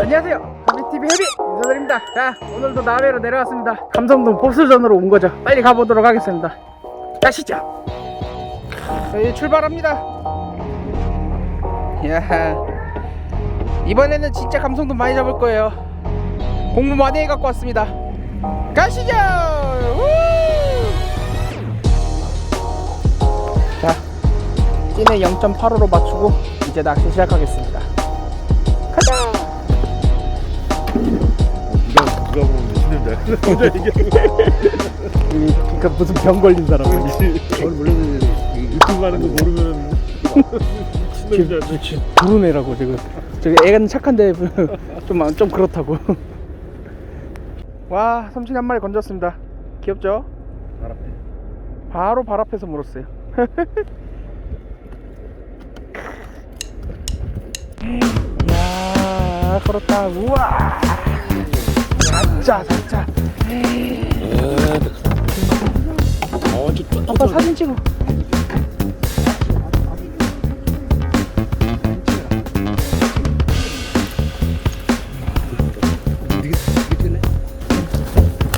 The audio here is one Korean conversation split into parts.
안녕하세요. 더비TV 헤비 인사드립니다. 자, 오늘도 남해로 내려왔습니다. 감성동 보스전으로 온 거죠. 빨리 가보도록 하겠습니다. 가시죠. 저희 출발합니다. 야 이번에는 진짜 감성돈 많이 잡을 거예요. 공부 많이 해갖고 왔습니다. 가시죠. 우! 자, 찐에 0.85로 맞추고 이제 낚시 시작하겠습니다. 누가 보면. 혼자 이, 그러니까 무슨 병 걸린 사람. 저는 원래는 유튜브 하는 거 모르면 신는지 않지. 부른 애라고 지금. 저기 애는 착한데 좀좀 그렇다고. 와 삼촌이 한 마리 건졌습니다. 귀엽죠? 발 앞에. 바로 발 앞에서 물었어요. 야, 그렇다. 우와. 진짜, 진짜. 어, 저 아빠 사진 찍어.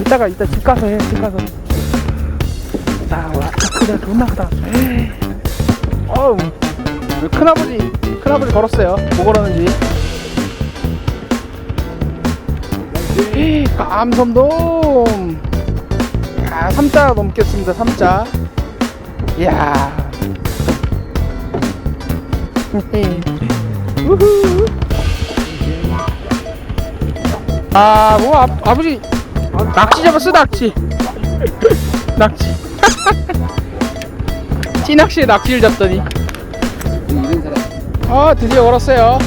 이따가 이따 집 가서 해. 집 가서. 나 와. 크다. 존나 크다. 어우. 큰아버지 큰아버지 걸었어요. 뭐 걸었는지. 감섬돔. 야, 3자 넘겠습니다. 3자. 이야. 아, 뭐 아, 아버지 아, 낚시 잡았어 낚시. 낚시. 찌낚시에 낚시를 잡더니. 아, 드디어 걸었어요.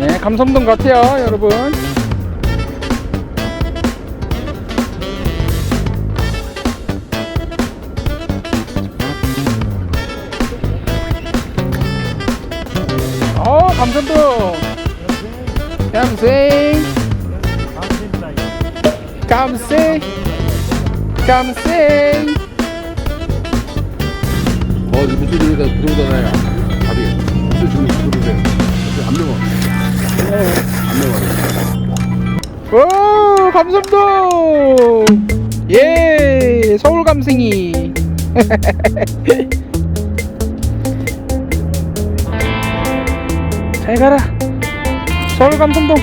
네, 감성동 같아요, 여러분. 감생. 어, 이 목소리가 들어오잖아요. 답이. 목소리 지금 들어오세요. 안 매워. 안 매워. 오, 감성동. 예, 서울 감생이. 잘 가라. 서울 감성동.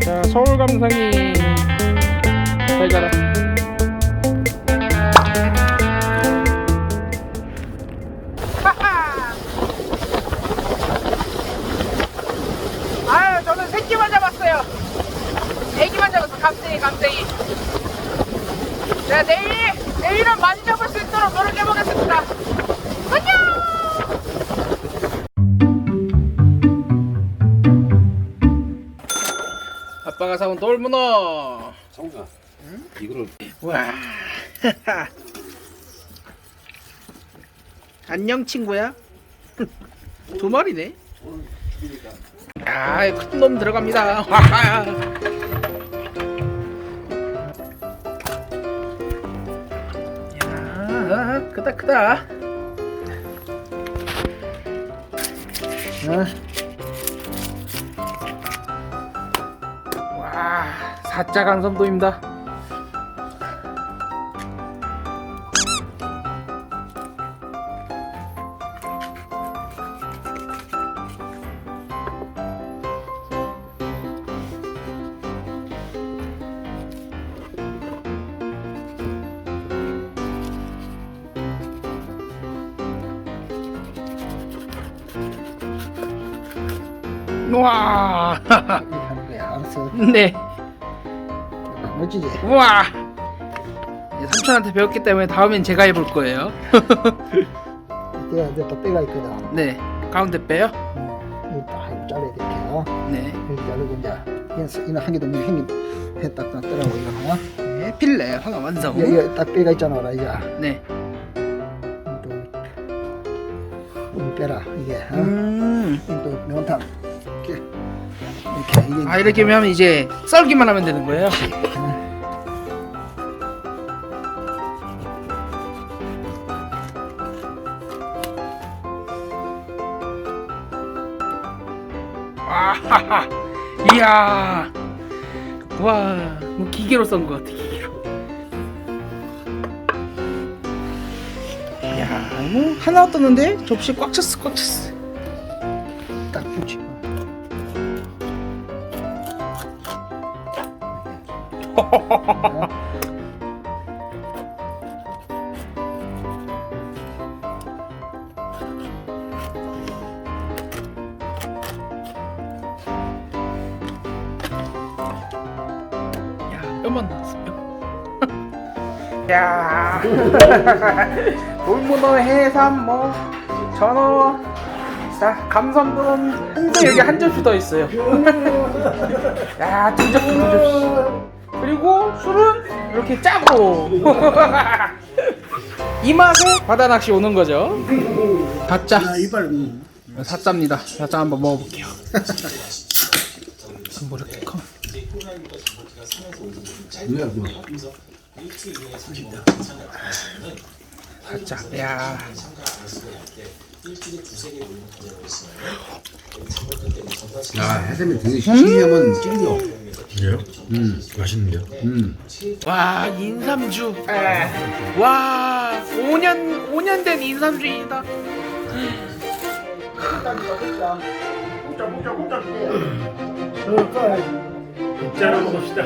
자, 서울 감성이. 잘 가라. 아, 저는 새끼만 잡았어요. 애기만 잡았어. 감생이, 감생이. 자, 내일, 내일은 많이 잡을 수 있도록 노력해 보겠습니다. 안녕! 아빠가 사온 돌문어. 성우 가. 이거를 와. 안녕 친구야. 두 마리네. 아, 큰 놈 들어갑니다. 야, 크다 크다. 아. 와, 사자 강섬도입니다. 와, 거야. 알았어. 네, 멋지지? 우와. 이제 삼촌한테 배웠기 때문에 다음엔 제가 해볼 거예요. 내가 이제 또 때가 있거든. 네, 가운데 빼요. 음, 이딱 잘라야 돼. 이렇게. 어? 네, 이렇게 자르고 이제 이거 이거 한 개도 못 행긴 해딱 놨더라고 이거. 어? 네 필레 하나 완성. 이거, 이거 딱 빼가 있잖아, 라 이제. 네. 또 음, 빼라 이게. 어? 음. 이거 또 명탕. 이렇게 이렇게 이게. 아 이렇게 하면 이제 썰기만 하면 되는 거예요. 아하하. 이야. 와, 뭐 기계로 썬 것 같아, 기계로. 이야, 이거 하나 떴는데 접시 꽉 찼어, 꽉 찼어. 야, 뼈만 나왔어, 뼈. 야. 돌문어, 해삼, 뭐, 전어. 자, 감성돔 항상 여기 한 접시 더 있어요. 야, 두 접시, 두 접시. 그리고 술은 이렇게 짜고. 이 맛에 바다 낚시 오는 거죠. 가짜. 이빨. 사짜입니다. 사짜 한번 먹어볼게요. 뭐 이렇게 커? 사짜. 야. 아, 해삼이 되게 싱싱하면 찔겨. 그래요? 음 맛있는데요? 음. 와 인삼주. 와 5년 5년 된 인삼주입니다. 국자로 먹읍시다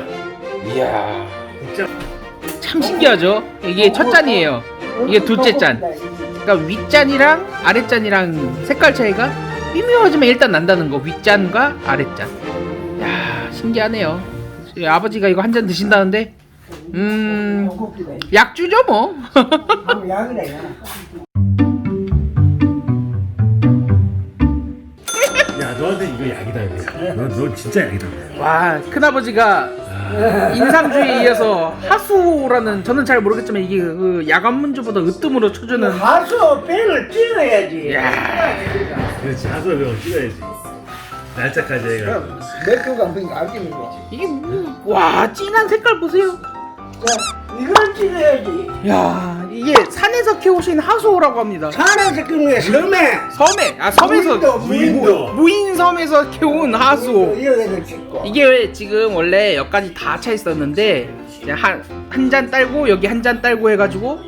이야. 참 신기하죠? 이게 첫 잔이에요. 이게 둘째 잔. 그러니까 윗잔이랑 아랫잔이랑 색깔 차이가 미묘하지만 일단 난다는 거. 윗잔과 아랫잔. 야 신기하네요. 이 아버지가 이거 한 잔 드신다는데, 음 약주죠 뭐. 야 너한테 이거 약이다 이거 넌, 넌 진짜 약이다 와 큰아버지가 인삼주에 이어서 하수라는 저는 잘 모르겠지만 이게 그 야간 문주보다 으뜸으로 쳐주는 가서 배를 찔러야지. 야 그렇지 하소병 찍어야지 날짜까지 해가지고 맥주가 그냥 알기는 거. 이게 뭐, 와 진한 색깔 보세요. 자, 이걸 찔러야지. 야 이게 산에서 키우신 하수라고 합니다. 산에서 끄는 섬에. 섬에 아 섬에서 무인도, 무인도. 무인 섬에서 키운 하수. 이렇게 찍고. 이게 지금 원래 여기까지 다 차 있었는데 한한 잔 딸고 여기 한 잔 딸고 해가지고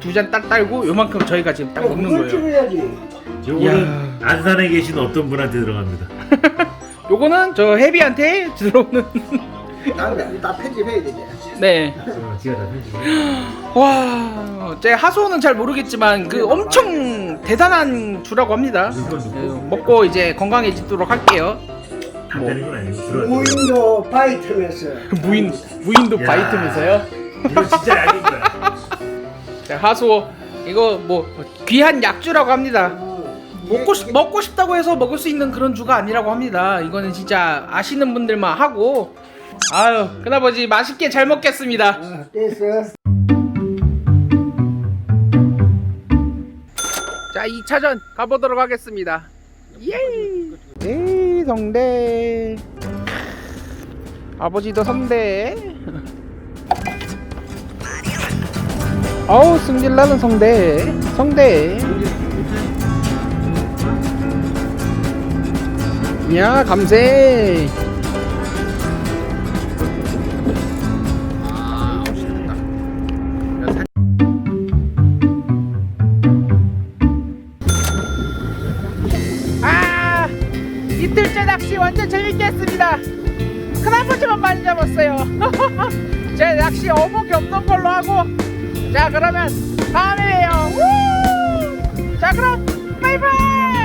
두 잔 딱 딸고 요만큼 저희가 지금 딱 먹는 이걸 거예요. 요거는 안산에 계신 어떤 분한테 들어갑니다 요거는 저 헤비한테 들어오는 나는 다 편집해야 되지. 네. 어, 지가 다 편집해 와, 제 하소는 잘 모르겠지만 그 엄청 대단한 주라고 합니다. 네, 먹고 이제 건강해지도록 할게요. 들어가 무인도 바이트면서. 무인 무인도 야. 바이트면서요. 이거 진짜 약인 거야 자, 하소 이거 뭐 귀한 약주라고 합니다. 먹고 싶, 먹고 싶다고 해서 먹을 수 있는 그런 주가 아니라고 합니다. 이거는 진짜 아시는 분들만 하고 아유 큰아버지 맛있게 잘 먹겠습니다. 어, 됐어. 자 2차전 가보도록 하겠습니다. 예이 에이 성대. 아버지도 성대. 어우 승질나는 성대. 성대. 야 감세 꼬치만 많이 잡았어요. 제 낚시 어묵이 없는 걸로 하고. 자 그러면 다음에 봬요 자 그럼 바이바이!